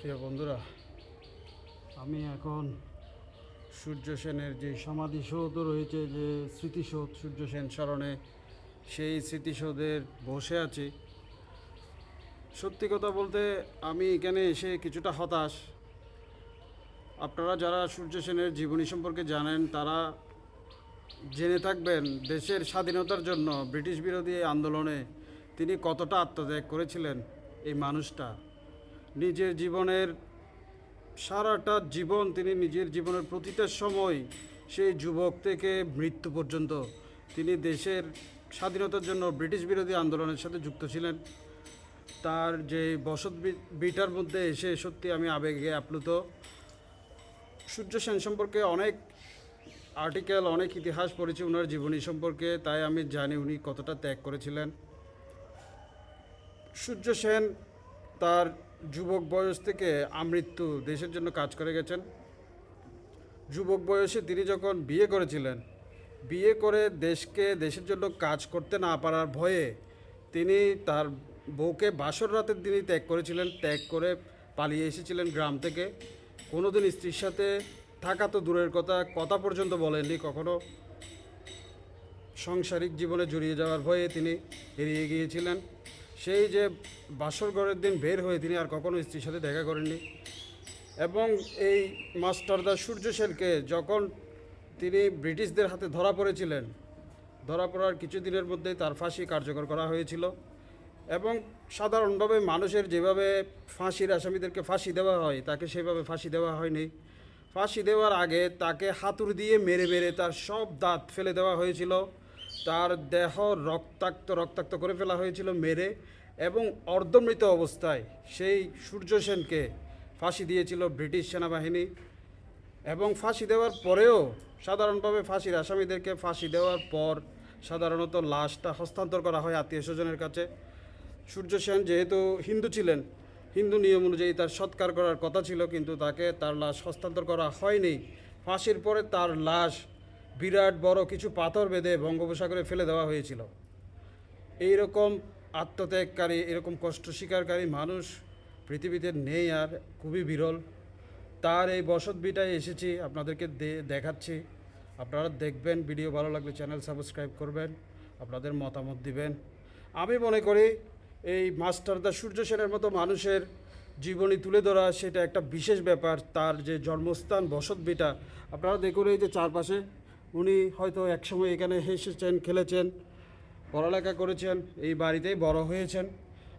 প্রিয় বন্ধুরা, আমি এখন সূর্য সেনের যে সমাধিসৌধ রয়েছে, যে স্মৃতিসৌধ সূর্য সেন স্মরণে, সেই স্মৃতিসৌধের বসে আছি। সত্যি কথা বলতে, আমি এখানে এসে কিছুটা হতাশ। আপনারা যারা সূর্য সেনের জীবনী সম্পর্কে জানেন, তারা জেনে থাকবেন, দেশের স্বাধীনতার জন্য ব্রিটিশ বিরোধী আন্দোলনে তিনি কতটা আত্মত্যাগ করেছিলেন এই মানুষটা। নিজের জীবনের সারাটা জীবন তিনি নিজের জীবনের প্রতিটা সময় সেই যুবক থেকে মৃত্যু পর্যন্ত তিনি দেশের স্বাধীনতার জন্য ব্রিটিশ বিরোধী আন্দোলনের সাথে যুক্ত ছিলেন। তার যে বসত বিটার মধ্যে এসে সত্যি আমি আবেগে আপ্লুত। সূর্য সেন সম্পর্কে অনেক আর্টিকেল, অনেক ইতিহাস পড়েছি ওনার জীবনী সম্পর্কে, তাই আমি জানি উনি কতটা ত্যাগ করেছিলেন। সূর্য সেন তার যুবক বয়স থেকে আমৃত্যু দেশের জন্য কাজ করে গেছেন। যুবক বয়সে তিনি যখন বিয়ে করেছিলেন, বিয়ে করে দেশকে, দেশের জন্য কাজ করতে না পারার ভয়ে তিনি তার বউকে বাসর রাতের দিনই ত্যাগ করেছিলেন। ত্যাগ করে পালিয়ে এসেছিলেন গ্রাম থেকে। কোনোদিন স্ত্রীর সাথে থাকা তো দূরের কথা কথা পর্যন্ত বলেননি কখনো। সাংসারিক জীবনে জড়িয়ে যাওয়ার ভয়ে তিনি এড়িয়ে গিয়েছিলেন। সেই যে বাসর ঘরের দিন বের হয়ে তিনি আর কখনো স্ত্রীর সাথে দেখা করেননি। এবং এই মাস্টারদা সূর্য সেনকে যখন তিনি ব্রিটিশদের হাতে ধরা পড়েছিলেন, ধরা পড়ার কিছুদিনের মধ্যেই তার ফাঁসি কার্যকর করা হয়েছিল এবং সাধারণভাবে মানুষের যেভাবে ফাঁসির আসামিদেরকে ফাঁসি দেওয়া হয়, তাকে সেভাবে ফাঁসি দেওয়া হয়নি। ফাঁসি দেওয়ার আগে তাকে হাতুড়ি দিয়ে মেরে মেরে তার সব দাঁত ফেলে দেওয়া হয়েছিল। তার দেহ রক্তাক্ত রক্তাক্ত করে ফেলা হয়েছিল মেরে এবং অর্ধমৃত অবস্থায় সেই সূর্য সেনকে ফাঁসি দিয়েছিল ব্রিটিশ সেনাবাহিনী এবং ফাঁসি দেওয়ার পরেও সাধারণভাবে ফাঁসির আসামিদেরকে ফাঁসি দেওয়ার পর সাধারণত লাশটা হস্তান্তর করা হয় আত্মীয় স্বজনের কাছে। সূর্য সেন যেহেতু হিন্দু ছিলেন, হিন্দু নিয়ম অনুযায়ী তার সৎকার করার কথা ছিল, কিন্তু তাকে তার লাশ হস্তান্তর করা হয়নি। ফাঁসির পরে তার লাশ বিরাট বড় কিছু পাথর বেঁধে বঙ্গোপসাগরে ফেলে দেওয়া হয়েছিল। এই রকম আত্মত্যাগকারী, এরকম কষ্ট স্বীকারকারী মানুষ পৃথিবীতে নেই আর খুবই বিরল। তার এই বসত বিটায় এসেছি, আপনাদেরকে দে- দেখাচ্ছি। আপনারা দেখবেন, ভিডিও ভালো লাগলে চ্যানেল সাবস্ক্রাইব করবেন, আপনাদের মতামত দিবেন। আমি মনে করি এই মাস্টারদা সূর্য সেনের মতো মানুষের জীবনী তুলে ধরা সেটা একটা বিশেষ ব্যাপার। তার যে জন্মস্থান বসত বিটা, আপনারা দেখুন এই যে চারপাশে উনি হয়তো একসময় এখানে এসেছেন খেলেছেন, পড়ালেখা করেছেন, এই বাড়িতেই বড় হয়েছেন।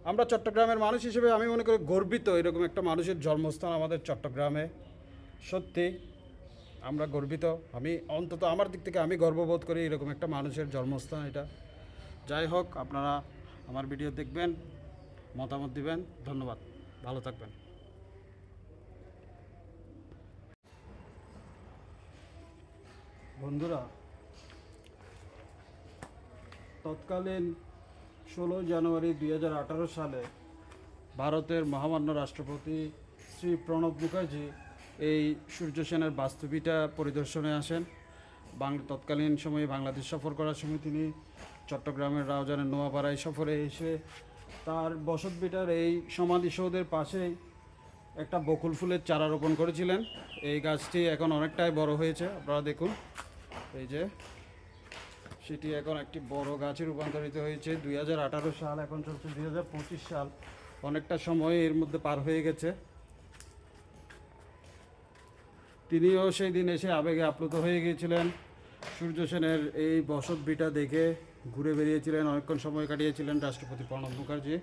আমরা চট্টগ্রামের মানুষ হিসেবে আমি মনে করি গর্বিত এরকম একটা মানুষের জন্মস্থান আমাদের চট্টগ্রামে। সত্যি, আমরা গর্বিত। আমি অন্তত আমার দিক থেকে আমি গর্ববোধ করি এরকম একটা মানুষের জন্মস্থান এটা। যাই হোক, আপনারা আমার ভিডিও দেখবেন, মতামত দিবেন। ধন্যবাদ। ভালো থাকবেন। বন্ধুরা, তৎকালীন ষোলো জানুয়ারি দুই হাজার আঠারো সালে ভারতের মহামান্য রাষ্ট্রপতি শ্রী প্রণব মুখার্জি এই সূর্য সেনের বাস্তুবিটা পরিদর্শনে আসেন। বাং, তৎকালীন সময়ে বাংলাদেশ সফর করার সময় তিনি চট্টগ্রামের রাউজানের নোয়াপাড়ায় সফরে এসে তার বসতবিটার এই সমাধিসৌধের পাশেই একটা বকুল ফুলের চারা রোপণ করেছিলেন। এই গাছটি এখন অনেকটাই বড় হয়েছে, আপনারা দেখুন। এই যে, সেটি এখন একটি বড় গাছে রূপান্তরিত হয়েছে। দুই হাজার আঠারো সাল, এখন চলছে দুই হাজার পঁচিশ সাল। অনেকটা সময় এর মধ্যে পার হয়ে গেছে। তিনিও সেই দিন এসে আবেগে আপ্লুত হয়ে গিয়েছিলেন। সূর্য সেনের এই বসত বিটা দেখে ঘুরে বেরিয়েছিলেন, অনেকক্ষণ সময় কাটিয়েছিলেন রাষ্ট্রপতি প্রণব মুখার্জি।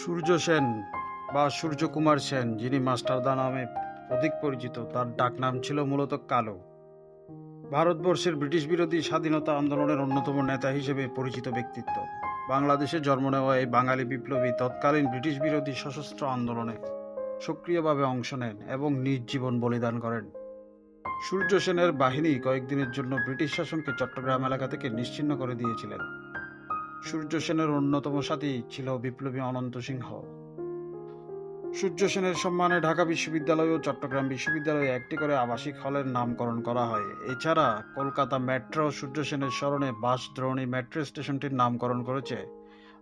সূর্য সেন বা সূর্যকুমার সেন, যিনি মাস্টারদা নামে অধিক পরিচিত। তার ডাকনাম ছিল মূলত কালো। ভারতবর্ষের ব্রিটিশ বিরোধী স্বাধীনতা আন্দোলনের অন্যতম নেতা হিসেবে পরিচিত ব্যক্তিত্ব। বাংলাদেশে জন্ম নেওয়া এই বাঙালি বিপ্লবী তৎকালীন ব্রিটিশ বিরোধী সশস্ত্র আন্দোলনে সক্রিয়ভাবে অংশ নেন এবং নিজ জীবন বলিদান করেন। সূর্য সেনের বাহিনী কয়েকদিনের জন্য ব্রিটিশ শাসনকে চট্টগ্রাম এলাকা থেকে নিশ্চিন্ন করে দিয়েছিলেন। সূর্য সেনের অন্যতম সাথী ছিল বিপ্লবী অনন্ত সিংহ। সূর্য সেনের সম্মানে ঢাকা বিশ্ববিদ্যালয় ও চট্টগ্রাম বিশ্ববিদ্যালয়ে একটি করে আবাসিক হলের নামকরণ করা হয়। এছাড়া কলকাতা মেট্রো সূর্য সেনের স্মরণে বাস দ্রোণী মেট্রো স্টেশনটির নামকরণ করেছে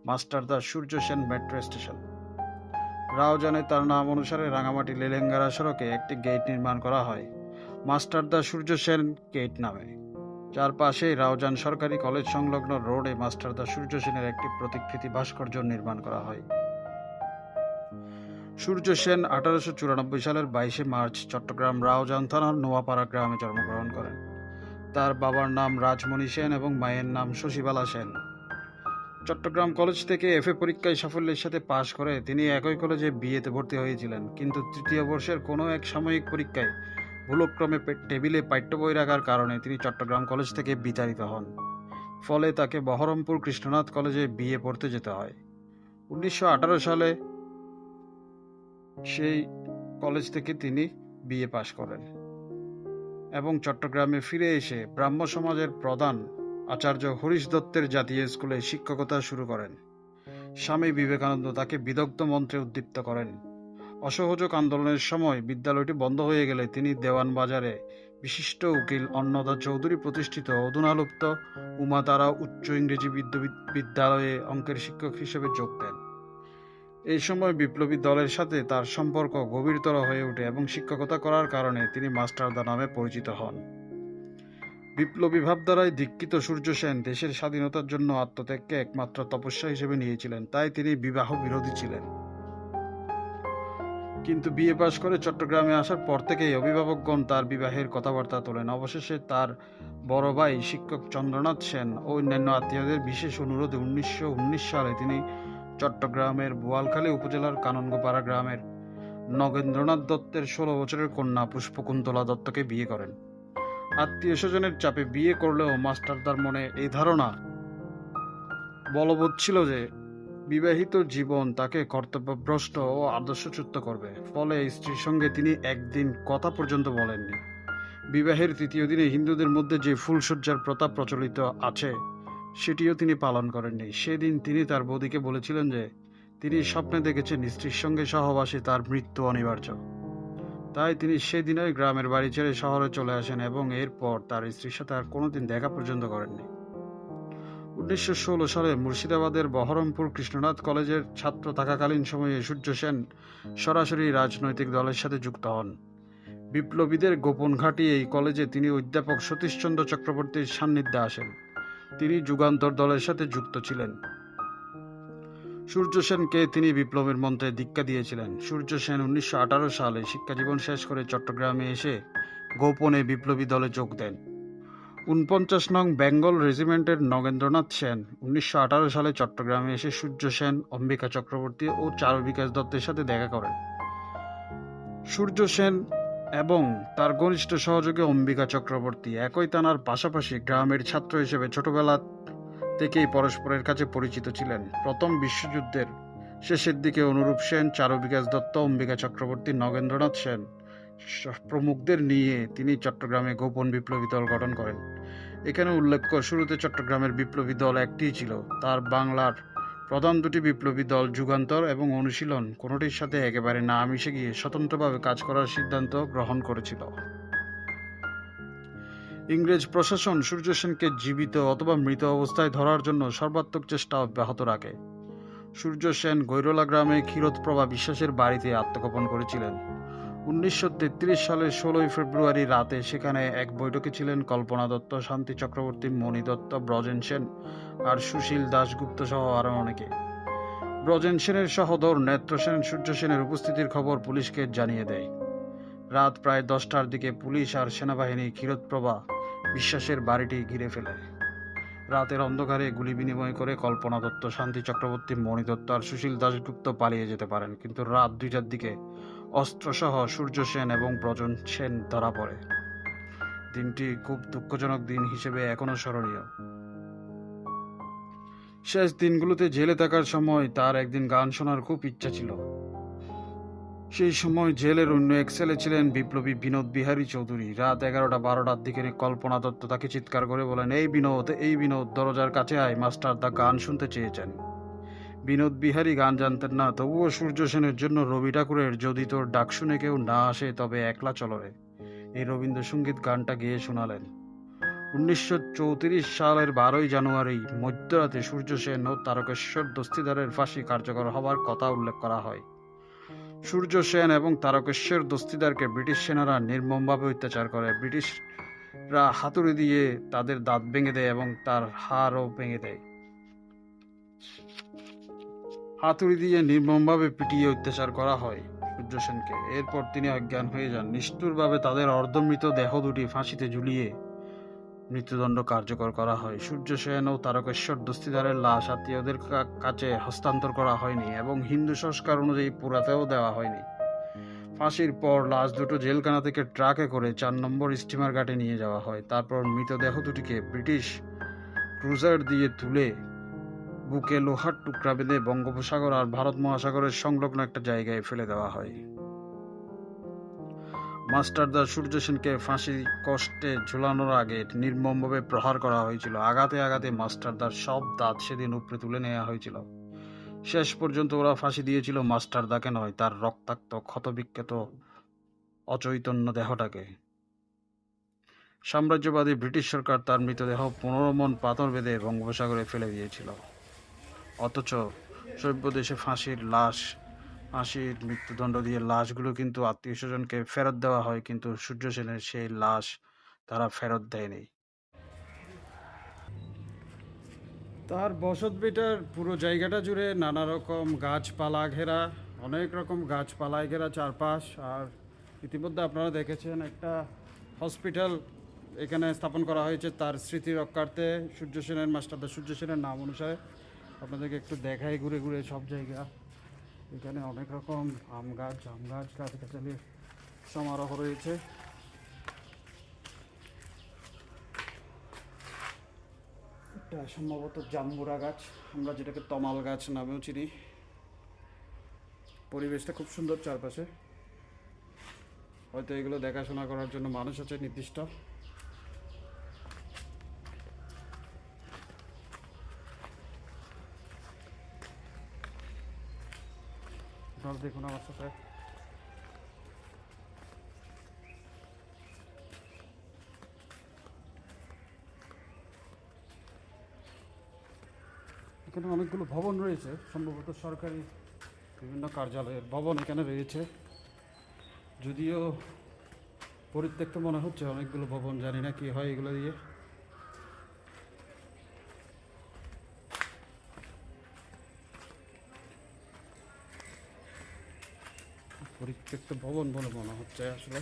মাস্টারদা সূর্য সেন মেট্রো স্টেশন। রাওজানে তার নাম অনুসারে রাঙামাটি লেলেঙ্গারা সড়কে একটি গেট নির্মাণ করা হয় মাস্টারদা সূর্য সেন গেট নামে। যার পাশেই রাওজান সরকারি কলেজ সংলগ্ন রোডে মাস্টারদা সূর্য সেনের একটি প্রতিকৃতি ভাস্কর্য নির্মাণ করা হয়। সূর্য সেন আঠারোশো চুরানব্বই সালের বাইশে মার্চ চট্টগ্রাম রাওজান থানার নোয়াপাড়া গ্রামে জন্মগ্রহণ করেন। তার বাবার নাম রাজমণি সেন এবং মায়ের নাম শশীবালা সেন। চট্টগ্রাম কলেজ থেকে এফএ পরীক্ষায় সাফল্যের সাথে পাশ করে তিনি একই কলেজে বিয়েতে ভর্তি হয়েছিলেন, কিন্তু তৃতীয় বর্ষের কোনো এক সাময়িক পরীক্ষায় ভুলক্রমে টেবিলে পাঠ্য বই রাখার কারণে তিনি চট্টগ্রাম কলেজ থেকে বিতাড়িত হন। ফলে তাকে বহরমপুর কৃষ্ণনাথ কলেজে বিএ পড়তে যেতে হয়। উনিশশো আঠারো সালে সেই কলেজ থেকে তিনি বিএ পাশ করেন এবং চট্টগ্রামে ফিরে এসে ব্রাহ্ম সমাজের প্রধান আচার্য হরিশ দত্তের জাতীয় স্কুলে শিক্ষকতা শুরু করেন। স্বামী বিবেকানন্দ তাকে বিদগ্ধ মন্ত্রে উদ্দীপ্ত করেন। অসহযোগ আন্দোলনের সময় বিদ্যালয়টি বন্ধ হয়ে গেলে তিনি দেওয়ান বাজারে বিশিষ্ট উকিল অন্নদা চৌধুরী প্রতিষ্ঠিত অধুনালুপ্ত উমাতারা উচ্চ ইংরেজি বিদ্যা- বিদ্যালয়ে অঙ্কের শিক্ষক হিসেবে যোগ দেন। এই সময় বিপ্লবী দলের সাথে তার সম্পর্ক গভীরতর হয়ে ওঠে এবং শিক্ষকতা করার কারণে তিনি মাস্টারদা নামে পরিচিত হন। বিপ্লবী ভাবধারায় দীক্ষিত সূর্য সেন দেশের স্বাধীনতার জন্য আত্মত্যাগকে একমাত্র তপস্যা হিসেবে নিয়েছিলেন, তাই তিনি বিবাহ বিরোধী ছিলেন। কিন্তু বিয়ে পাশ করে চট্টগ্রামে আসার পর থেকেই অভিভাবকগণ তার বিবাহের কথাবার্তা তোলেন। অবশেষে তার বড় ভাই শিক্ষক চন্দ্রনাথ সেন ও অন্যান্য আত্মীয়দের বিশেষ অনুরোধে উনিশশো উনিশ সালে তিনি চট্টগ্রামের বোয়ালখালী উপজেলার কাননগোপাড়া গ্রামের নগেন্দ্রনাথ দত্তের ষোলো বছরের কন্যা পুষ্পকুন্তলা দত্তকে বিয়ে করেন। আত্মীয় স্বজনের চাপে বিয়ে করলেও মাস্টারদার মনে এই ধারণা। বলবৎ ছিল যে, বিবাহিত জীবন তাকে কর্তব্যভ্রষ্ট ও আদর্শচ্যুত করবে। ফলে স্ত্রীর সঙ্গে তিনি একদিন কথা পর্যন্ত বলেননি। বিবাহের তৃতীয় দিনে হিন্দুদের মধ্যে যে ফুলসজ্জার প্রথা প্রচলিত আছে সেটিও তিনি পালন করেননি। সেদিন তিনি তার বৌদিকে বলেছিলেন যে, তিনি স্বপ্নে দেখেছেন স্ত্রীর সঙ্গে সহবাসে তার মৃত্যু অনিবার্য। তাই তিনি সেদিনই গ্রামের বাড়ি ছেড়ে শহরে চলে আসেন এবং এরপর তার স্ত্রীর সাথে আর কোনোদিন দেখা পর্যন্ত করেননি। উনিশশো ষোলো সালে মুর্শিদাবাদের বহরমপুর কৃষ্ণনাথ কলেজের ছাত্র থাকাকালীন সময়ে সূর্য সেন সরাসরি রাজনৈতিক দলের সাথে যুক্ত হন। বিপ্লবীদের গোপন ঘাঁটি এই কলেজে তিনি অধ্যাপক সতীশচন্দ্র চক্রবর্তীর সান্নিধ্যে আসেন। তিনি যুগান্তর দলের সাথে যুক্ত ছিলেন। সূর্য সেনকে তিনি বিপ্লবের মন্ত্রে দীক্ষা দিয়েছিলেন। সূর্য সেন উনিশশো আঠারো সালে শিক্ষাজীবন শেষ করে চট্টগ্রামে এসে গোপনে বিপ্লবী দলে যোগ দেন। উনপঞ্চাশ নং বেঙ্গল রেজিমেন্টের নগেন্দ্রনাথ সেন উনিশশো আঠারো সালে চট্টগ্রামে এসে সূর্য সেন, অম্বিকা চক্রবর্তী ও চারু বিকাশ দত্তের সাথে দেখা করেন। সূর্য সেন এবং তার ঘনিষ্ঠ সহযোগী অম্বিকা চক্রবর্তী একই তানার পাশাপাশি গ্রামের ছাত্র হিসেবে ছোটবেলা থেকেই পরস্পরের কাছে পরিচিত ছিলেন। প্রথম বিশ্বযুদ্ধের শেষের দিকে অনুরূপ সেন, চারু বিকাশ দত্ত, অম্বিকা চক্রবর্তী, নগেন্দ্রনাথ সেন প্রমুখদের নিয়ে তিনি চট্টগ্রামে গোপন বিপ্লবী দল গঠন করেন। এখানে উল্লেখ্য, শুরুতে চট্টগ্রামের বিপ্লবী দল একটিই ছিল, তার বাংলার প্রধান দুটি বিপ্লবী দল যুগান্তর এবং অনুশীলন, কোনোটির সাথে একেবারে না মিশে গিয়ে স্বতন্ত্রভাবে কাজ করার সিদ্ধান্ত গ্রহণ করেছিল। ইংরেজ প্রশাসন সূর্য সেনকে জীবিত অথবা মৃত অবস্থায় ধরার জন্য সর্বাত্মক চেষ্টা অব্যাহত রাখে। সূর্য সেন গৈরলা গ্রামে ক্ষীরোদপ্রভা বিশ্বাসের বাড়িতে আত্মগোপন করেছিলেন। উনিশশো তেত্রিশ সালের ষোলোই ফেব্রুয়ারি রাতে সেখানে এক বৈঠকে ছিলেন কল্পনা দত্ত, শান্তি চক্রবর্তী, মণি দত্ত, ব্রজেন সেন আর সুশীল দাশগুপ্ত সহ আরও অনেকে। ব্রজেন সেনের সহদর নেত্র সেন, সূর্য সেনের উপস্থিতির খবর পুলিশকে জানিয়ে দেয়। রাত প্রায় দশটার দিকে পুলিশ আর সেনাবাহিনী ক্ষীরোদপ্রভা বিশ্বাসের বাড়িটি ঘিরে ফেলে। রাতের অন্ধকারে গুলি বিনিময় করে কল্পনা দত্ত, শান্তি চক্রবর্তী, মণি দত্ত আর সুশীল দাশগুপ্ত পালিয়ে যেতে পারেন। কিন্তু রাত দুইটার দিকে অস্ত্রসহ সূর্য সেন এবং ব্রজন সেন ধরা পড়ে। দিনটি খুব দুঃখজনক দিন হিসেবে এখনও স্মরণীয়। শেষ দিনগুলোতে জেলে থাকার সময় তার একদিন গান শোনার খুব ইচ্ছা ছিল। সেই সময় জেলের অন্য এক সেলে ছিলেন বিপ্লবী বিনোদ বিহারী চৌধুরী। রাত এগারোটা বারোটার দিকে কল্পনা দত্ত তাকে চিৎকার করে বলেন, এই বিনোদ এই বিনোদ, দরজার কাছে আয়, মাস্টার দা গান শুনতে চেয়েছেন। বিনোদ বিহারী গান জানতেন না, তবুও সূর্য সেনের জন্য রবি ঠাকুরের যদি তোর ডাক শুনে কেউ না আসে, তবে একলা চলরে। এই রবীন্দ্রসঙ্গীত গানটা গেয়ে শোনালেন। উনিশশো চৌত্রিশ সালের বারোই জানুয়ারি মধ্যরাতে সূর্য সেন ও তারকেশ্বর দস্তিদারের ফাঁসি কার্যকর হবার কথা উল্লেখ করা হয়। সূর্য সেন এবং তারকেশ্বর দস্তিদারকে ব্রিটিশ সেনারা নির্মমভাবে অত্যাচার করে। ব্রিটিশরা হাতুড়ি দিয়ে তাদের দাঁত ভেঙে দেয় এবং তার হাড়ও ভেঙে দেয়। হাতুড়ি দিয়ে নির্মমভাবে পিটিয়ে অত্যাচার করা হয় সূর্য সেনকে। এরপর তিনি অজ্ঞান হয়ে যান। নিষ্ঠুরভাবে তাদের অর্ধমৃত দেহ দুটি ফাঁসিতে ঝুলিয়ে মৃত্যুদণ্ড কার্যকর করা হয়। সূর্য সেন ও তারকেশ্বর দস্তিদারের লাশ আত্মীয়দের কাছে হস্তান্তর করা হয়নি এবং হিন্দু সংস্কার অনুযায়ী পুরাতেও দেওয়া হয়নি। ফাঁসির পর লাশ দুটো জেলখানা থেকে ট্রাকে করে চার নম্বর স্টিমার ঘাটে নিয়ে যাওয়া হয়। তারপর মৃতদেহ দুটিকে ব্রিটিশ ক্রুজার দিয়ে তুলে বুকে লোহার টুকরা বেঁধে বঙ্গোপসাগর আর ভারত মহাসাগরের সংলগ্ন একটা জায়গায় ফেলে দেওয়া হয়। মাস্টারদা সূর্য সেনকে ফাঁসি কষ্টে ঝুলানোর আগে নির্মমভাবে প্রহার করা হয়েছিল। আগাতে আগাতে মাস্টারদার সব দাঁত সেদিন উপরে তুলে নেওয়া হয়েছিল। শেষ পর্যন্ত ওরা ফাঁসি দিয়েছিল মাস্টারদাকে নয়, তার রক্তাক্ত, ক্ষতবিক্ষত, অচৈতন্য দেহটাকে। সাম্রাজ্যবাদী ব্রিটিশ সরকার তার মৃতদেহ পনেরো মন পাথর বেঁধে বঙ্গোপসাগরে ফেলে দিয়েছিল। অথচ সভ্য দেশে ফাঁসির লাশ ফাঁসির মৃত্যুদণ্ড দিয়ে লাশগুলো কিন্তু আত্মীয় স্বজনকে ফেরত দেওয়া হয়, কিন্তু সূর্য সেনের সেই লাশ তারা ফেরত দেয়নি। তার বসত ভিটার পুরো জায়গাটা জুড়ে নানা রকম গাছপালা ঘেরা, অনেক রকম গাছপালায় ঘেরা চারপাশ। আর ইতিমধ্যে আপনারা দেখেছেন একটা হসপিটাল এখানে স্থাপন করা হয়েছে তার স্মৃতি রক্ষার্থে। সূর্য সেনের মাস্টারদা, সূর্য সেনের নাম অনুসারে আপনাদেরকে একটু দেখাই ঘুরে ঘুরে সব জায়গা। এখানে অনেক রকম আম গাছ, জাম গাছ গাছগাছালির সমারোহ রয়েছে। এটা সম্ভবত জাম্বুরা গাছ, আমরা যেটাকে তমাল গাছ নামেও চিনি। পরিবেশটা খুব সুন্দর চারপাশে। হয়তো এগুলো দেখাশোনা করার জন্য মানুষ আছে নির্দিষ্ট। আপনারা দেখুন আমার সাথে। এখানে অনেকগুলো ভবন রয়েছে, সম্ভবত সরকারি বিভিন্ন কার্যালয়ের ভবন এখানে রয়েছে। যদিও পরিত্যক্ত মনে হচ্ছে অনেকগুলো ভবন, জানি না কি হয় এগুলো দিয়ে। পরিত্যক্ত ভবন বলে মনে হচ্ছে আসলে।